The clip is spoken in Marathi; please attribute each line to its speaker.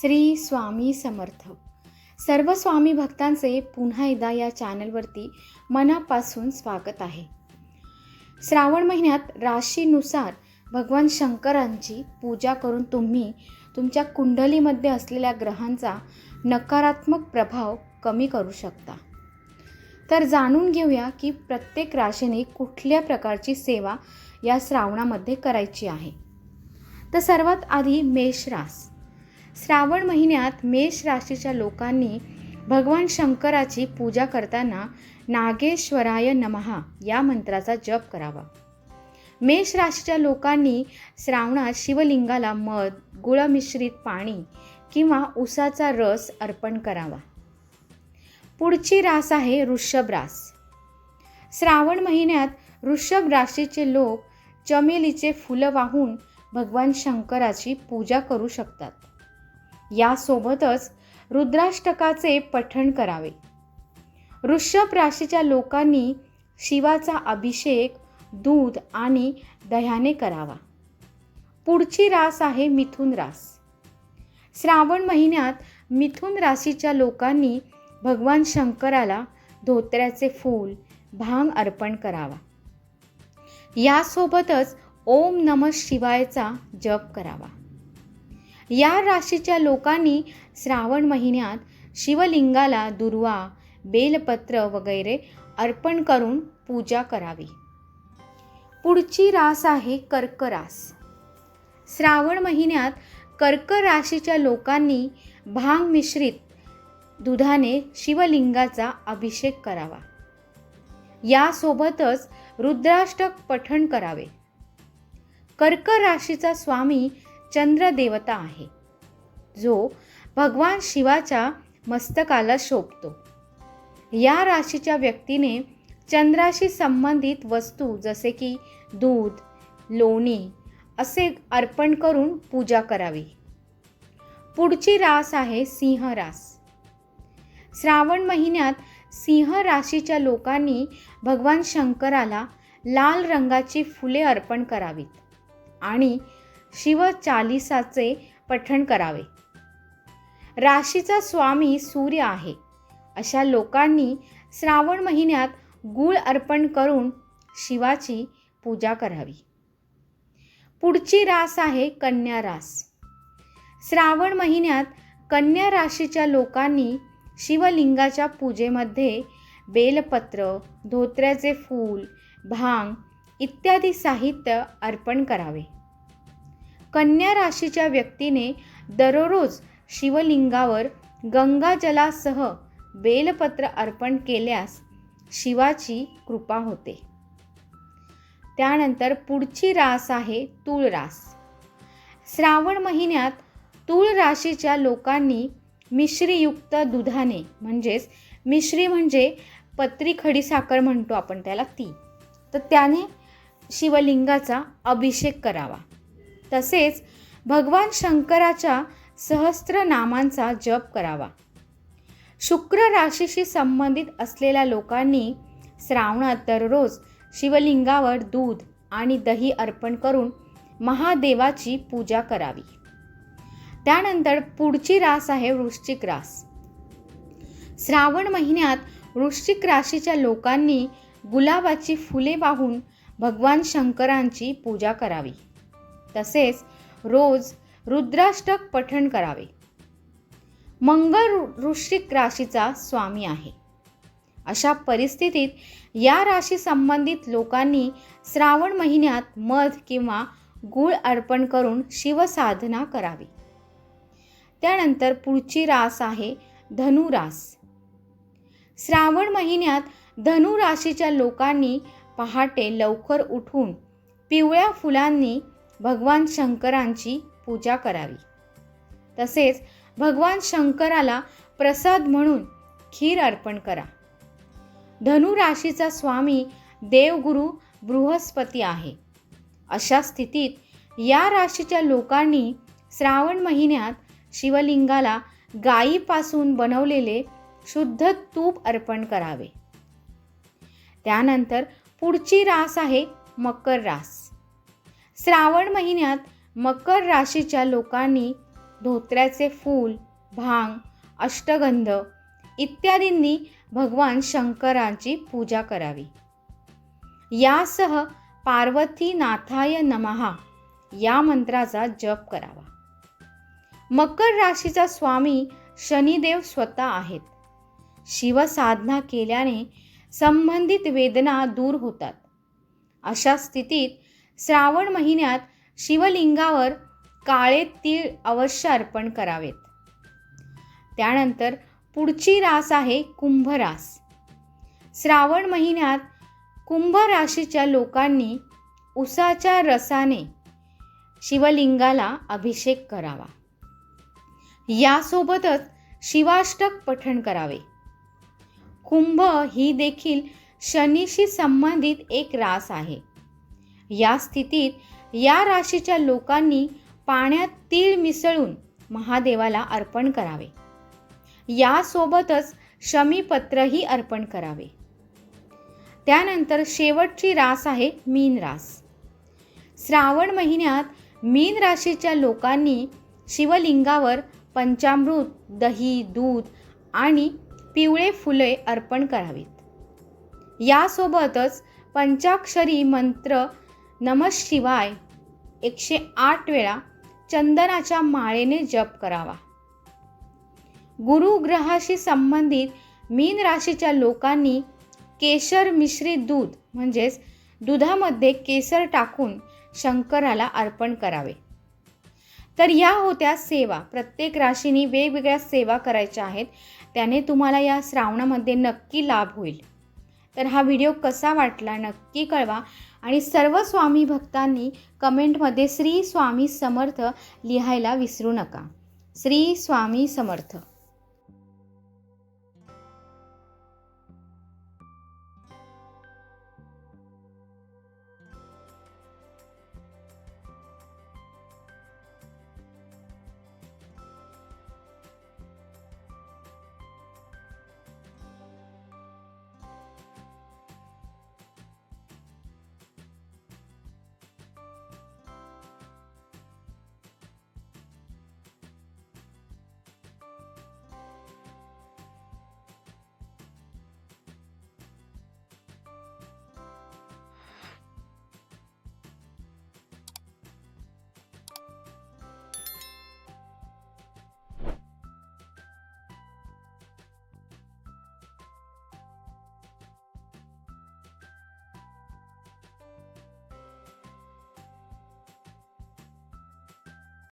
Speaker 1: श्री स्वामी समर्थ. सर्व स्वामी भक्तांचे पुन्हा एकदा या चॅनलवरती मनापासून स्वागत आहे. श्रावण महिन्यात राशीनुसार भगवान शंकरांची पूजा करून तुम्ही तुमच्या कुंडलीमध्ये असलेल्या ग्रहांचा नकारात्मक प्रभाव कमी करू शकता. तर जाणून घेऊया की प्रत्येक राशीने कुठल्या प्रकारची सेवा या श्रावणामध्ये करायची आहे. तर सर्वात आधी मेष रास. श्रावण महिन्यात मेष राशीच्या लोकांनी भगवान शंकराची पूजा करताना नागेश्वराय नमहा या मंत्राचा जप करावा. मेष राशीच्या लोकांनी श्रावणात शिवलिंगाला मध गुळमिश्रित पाणी किंवा उसाचा रस अर्पण करावा. पुढची रास आहे वृषभ रास. श्रावण महिन्यात वृषभ राशीचे लोक चमेलीचे फुलं वाहून भगवान शंकराची पूजा करू शकतात. यासोबतच रुद्राष्टकाचे पठण करावे. वृषभ राशीच्या लोकांनी शिवाचा अभिषेक दूध आणि दह्याने करावा. पुढची रास आहे मिथुन रास. श्रावण महिन्यात मिथुन राशीच्या लोकांनी भगवान शंकराला धोत्र्याचे फूल भांग अर्पण करावा. यासोबतच ओम नम शिवायचा जप करावा. या राशीच्या लोकांनी श्रावण महिन्यात शिवलिंगाला दुर्वा बेलपत्र वगैरे अर्पण करून पूजा करावी. पुढची रास आहे कर्क रास श्रावण महिन्यात कर्क राशीच्या लोकांनी भांग मिश्रित दुधाने शिवलिंगाचा अभिषेक करावा. यासोबतच रुद्राष्टक पठण करावे. कर्क राशीचा स्वामी चंद्रदेवता आहे. जो भगवान शिवाच्या मस्तकाला शोभतो. या राशीच्या व्यक्तीने चंद्राशी संबंधित वस्तू जसे की दूध लोणी असे अर्पण करून पूजा करावी. पुढची रास आहे सिंह रास. श्रावण महिन्यात सिंह राशीच्या लोकांनी भगवान शंकराला लाल रंगाची फुले अर्पण करावीत आणि शिवचालिसाचे पठण करावे. राशीचा स्वामी सूर्य आहे. अशा लोकांनी श्रावण महिन्यात गूळ अर्पण करून शिवाची पूजा करावी. पुढची रास आहे कन्या रास. श्रावण महिन्यात कन्या राशीच्या लोकांनी शिवलिंगाच्या पूजेमध्ये बेलपत्र धोत्र्याचे फूल भांग इत्यादी साहित्य अर्पण करावे. कन्या राशीच्या व्यक्तीने दररोज शिवलिंगावर गंगाजलासह बेलपत्र अर्पण केल्यास शिवाची कृपा होते. त्यानंतर पुढची रास आहे तूळ रास श्रावण महिन्यात तूळ राशीच्या लोकांनी मिश्रीयुक्त दुधाने म्हणजेच मिश्री म्हणजे पत्री खडी साखर म्हणतो आपण त्याला ती तर त्याने शिवलिंगाचा अभिषेक करावा. तसेच भगवान शंकराच्या सहस्त्र नामांचा जप करावा. शुक्र राशीशी संबंधित असलेल्या लोकांनी श्रावणात दररोज शिवलिंगावर दूध आणि दही अर्पण करून महादेवाची पूजा करावी. त्यानंतर पुढची रास आहे वृश्चिक रास. श्रावण महिन्यात वृश्चिक राशीच्या लोकांनी गुलाबाची फुले वाहून भगवान शंकरांची पूजा करावी. तसेच रोज रुद्राष्टक पठण करावे. मंगळ वृश्चिक राशीचा स्वामी आहे. अशा परिस्थितीत या राशी संबंधित लोकांनी श्रावण महिन्यात मध किंवा गूळ अर्पण करून शिवसाधना करावी. त्यानंतर पुढची रास आहे धनुरास. श्रावण महिन्यात धनु राशीच्या लोकांनी पहाटे लवकर उठून पिवळ्या फुलांनी भगवान शंकरांची पूजा करावी. तसेच भगवान शंकराला प्रसाद म्हणून खीर अर्पण करा. धनु राशीचा स्वामी देवगुरु बृहस्पती आहे. अशा स्थितीत या राशीच्या लोकांनी श्रावण महिन्यात शिवलिंगाला गायीपासून बनवलेले शुद्ध तूप अर्पण करावे. त्यानंतर पुढची रास आहे मकर रास. श्रावण महिन्यात मकर राशीच्या लोकांनी धोत्र्याचे फूल भांग अष्टगंध इत्यादींनी भगवान शंकरांची पूजा करावी. यासह पार्वती नाथाय नमहा या मंत्राचा जप करावा. मकर राशीचा स्वामी शनिदेव स्वतः आहेत. शिवसाधना केल्याने संबंधित वेदना दूर होतात. अशा स्थितीत श्रावण महिन्यात शिवलिंगावर काळे तीळ अवश्य अर्पण करावेत. त्यानंतर पुढची रास आहे कुंभ रास श्रावण महिन्यात कुंभ राशीच्या लोकांनी उसाच्या रसाने शिवलिंगाला अभिषेक करावा. यासोबतच शिवाष्टक पठण करावे. कुंभ ही देखील शनीशी संबंधित एक रास आहे. या स्थितीत या राशीच्या लोकांनी पाण्यात तीळ मिसळून महादेवाला अर्पण करावे. यासोबतच शमीपत्रही अर्पण करावे. त्यानंतर शेवटची रास आहे मीन रास. श्रावण महिन्यात मीन राशीच्या लोकांनी शिवलिंगावर पंचामृत दही दूध आणि पिवळे फुले अर्पण करावीत. यासोबतच पंचाक्षरी मंत्र नम शिवाय एकशे आठ वेळा चंदनाच्या माळेने जप करावा. गुरुग्रहाशी संबंधित मीन राशीच्या लोकांनी केशर मिश्रित दूध म्हणजेच दुधामध्ये केसर टाकून शंकराला अर्पण करावे. तर या होत्या सेवा. प्रत्येक राशीने वेगवेगळ्या सेवा करायच्या आहेत. त्याने तुम्हाला या श्रावणामध्ये नक्की लाभ होईल. तर हा व्हिडिओ कसा वाटला नक्की कळवा. आणि सर्व स्वामी भक्तांनी कमेंटमध्ये श्री स्वामी समर्थ लिहायला विसरू नका. श्री स्वामी समर्थ.